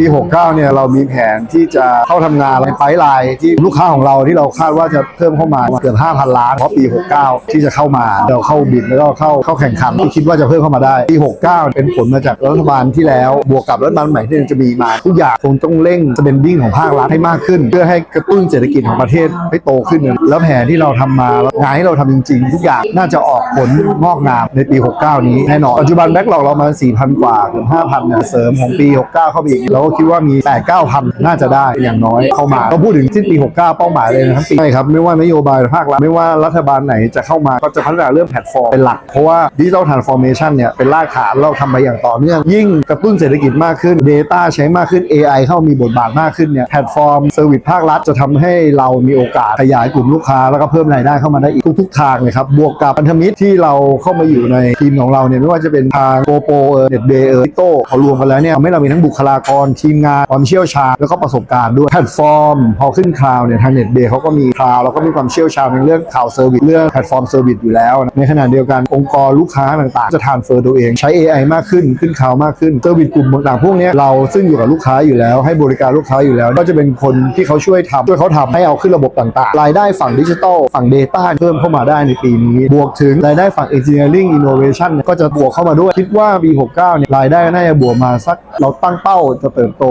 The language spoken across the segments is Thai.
ปี 69 เนี่ยเรามีแผนที่จะเข้าทำงานในไพไลน์ที่ลูกค้าของเราที่เราคาดว่าจะเพิ่มเข้ามาเกือบ 5,000 ล้าน เพราะปี 69 ที่จะเข้ามาเราเข้าบิดแล้วก็เข้าเข้าแข่งขันที่คิดว่าจะเพิ่มเข้ามาได้ปี 69 เป็นผลมาจากรัฐบาลที่แล้ว บวกกับรัฐบาลใหม่ที่จะมีมาทุกอย่างคงต้องเร่ง spending ของภาครัฐให้มากขึ้น เพื่อให้กระตุ้นเศรษฐกิจของประเทศให้โตขึ้น แล้วแผนที่เราทำมาแล้วงานที่เราทำจริง ๆ ทุกอย่างน่าจะออกผลงอกงามในปี 69 นี้แน่นอนปัจจุบันแบ็กหลอกเรามา4,000 กว่าเกือบ5,000เนี่ยเสริมของปี 69 เข้าไปอีกเราก็คิดว่ามี8 9 0 0 น่าจะได้อย่างน้อยเข้ามาก็พูดถึงสิ้นปี 69 เป้าหมายเลยนะทั้งปีใช่ครับไม่ว่านโยบายภาครัฐไม่ว่ารัฐบาลไหนจะเข้ามาก็จะพัฒนาเรื่องแพลตฟอร์มเป็นหลัก เพราะว่าดิจิทัลทรานส์ฟอร์เมชันเนี่ยเป็นรากฐานเราทำมาอย่างต่อเนื่องยิ่งกระตุ้นเศรษฐกิจมากขึ้น Data ใช้มากขึ้น AI เข้ามีบทบาทมากขึ้นเนี่ยแพลตฟอร์มเซอร์วิสภาครัฐจะทำให้เรามีโอกาสขยายกลุ่มลูกค้าแล้วก็เพิ่มรายได้เข้ามาได้อีกทุกๆทางเลยครับบวกกับพันธมิตรที่เราเข้ามาอยู่ในทีมของเราเนี่ยไม่ว่าจะเป็นทางโกโปเออเน็ตเบเออโต้เขารวมกันแล้วเนี่ยทำให้เรามีทั้งบุคลากรทีมงานความเชี่ยวชาญแล้วก็ประสบการณ์ด้วยแพลตฟอร์ม พอขึ้นคลาวเนี่ยทางเน็ตเบย์เขาก็มีคลาวแล้วก็มีความเชี่ยวชาญในเรื่องข่าวเซอร์วิสเรื่องแพลตฟอร์มเซอร์วิสอยู่แล้ว ในขณะเดียวกันองค์กรลูกค้าต่างๆ จะทานเฟอร์ตัวเองใช้ AI มากขึ้นขึ้นคลาวมากขึ้นเซอร์วิสกลุ่มต่างๆพวกนี้เราซึ่งอยู่กับลูกค้าอยู่แล้ว ให้บริการลูกค้าอยู่แล้ว ก็จะเป็นคนที่เขาช่วยทำช่วยเขาทำให้เอาขึ้นระบบต่างๆ รายได้ฝั่งดิจิทัลฝั่ง Data เพิ่มเข้ามาได้ในปีนี้ บวกถึงรายได้ฝั่ง Engineering Innovation ก็จะบวกเข้ามาด้วยคิดว่าปี69เนี่ยรายได้น่าจะบวกมาสักเราตั้งเป้าจะเติบโต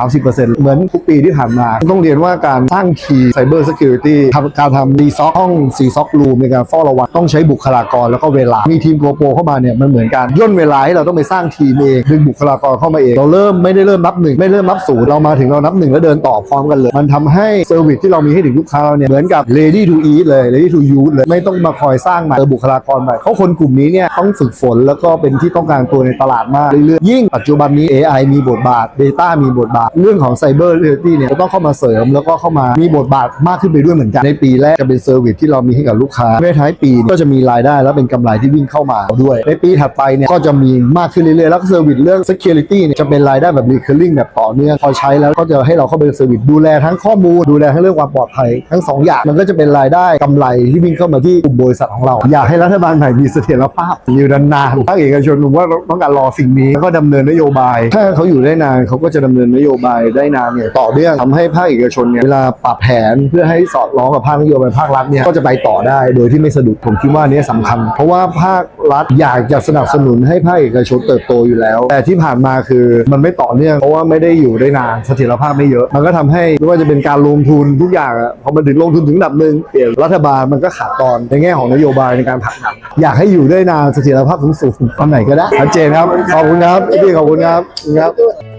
20-30%เหมือนทุกปีที่ผ่านมา ต้องเรียนว่าการสร้างทีม Cyber Security ทำการทำดีซ็อกห้องซีซ็อกรูมในการเฝ้าระวังต้องใช้บุคลากรแล้วก็เวลา มีทีมโกโปเข้ามาเนี่ยมันเหมือนการย่นเวลาให้เราต้องไปสร้างทีมเองดึงบุคลากรเข้ามาเอง เราเริ่มไม่ได้เริ่มนับหนึ่งไม่เริ่มนับศูนย์เรามาถึงเรานับหนึ่งแล้วเดินต่อพร้อมกันเลย มันทำให้เซอร์วิสที่เรามีให้ถึงลูกค้าเราเนี่ยเหมือนกับ ready to eat เลย ready to use เลยไม่ต้องมาคอยสร้างใหม่เจอบุคลากรใหม่เพราคนกลุ่มนี้เนี่ยต้องฝึกฝนแล้วก็เป็นที่ต้องการตัวในตลาดมากเรื่อยๆยิ่งปัจจุบันนี้ AI มีบทบาท Data มีบทบาท เรื่องของ Cyber Security เนี่ยต้องเข้ามาเสริมแล้วก็เข้ามามีบทบาทมากขึ้นไปด้วยเหมือนกัน ในปีแรกจะเป็นเซอร์วิสที่เรามีให้กับลูกค้าในท้ายปีเนี่ยก็จะมีรายได้และเป็นกำไรที่วิ่งเข้ามาด้วย ในปีถัดไปเนี่ยก็จะมีมากขึ้นเรื่อยๆแล้วก็เซอร์วิสเรื่อง Security เนี่ยจะเป็นรายได้แบบ recurring แบบต่อเนื่องพอใช้แล้วก็จะให้เราเข้าไปเซอร์วิสดูแลทั้งข้อมูลดูแลทั้งเรื่องความปลอดภัยทั้งสองอย่าง มันก็จะเป็นรายได้กำไรที่วิ่งเข้ามาที่กลุ่มบริษัทของเรา อยากให้รัฐบาลใหม่มีเสถียรภาพอยู่นานๆภาคเอกชนผมว่าต้องการรอสิ่งนี้แล้วก็ดำเนินนโยบาย ถ้าเขาอยู่ได้นานเขาก็จะดำเนินนโยบายได้นานเนี่ยต่อเนื่องทำให้ภาคเอกชนเนี่ยเวลาปรับแผนเพื่อให้สอดคล้องกับภาคนโยบายภาครัฐเนี่ยก็จะไปต่อได้โดยที่ไม่สะดุดผมคิดว่าอันนี้สำคัญ เพราะว่าภาครัฐอยากจะสนับสนุนให้ภาคเอกชนเติบโตอยู่แล้ว แต่ที่ผ่านมาคือมันไม่ต่อเนื่องเพราะว่าไม่ได้อยู่ได้นานเสถียรภาพไม่เยอะ มันก็ทำให้ไม่ว่าจะเป็นการลงทุนทุกอย่างอะพอมันถึงลงทุนถึงระดับหนึ่งเปลี่ยนรัฐบาลมันก็ขาดตอนในแง่ของนโยบายในการผลักดันอยากให้อยู่ได้นานเสถียรภาพสูงๆตอนไหนก็ได้ชัดเจนครับขอบคุณครับพี่ขอบคุณครับขอบคุณครับ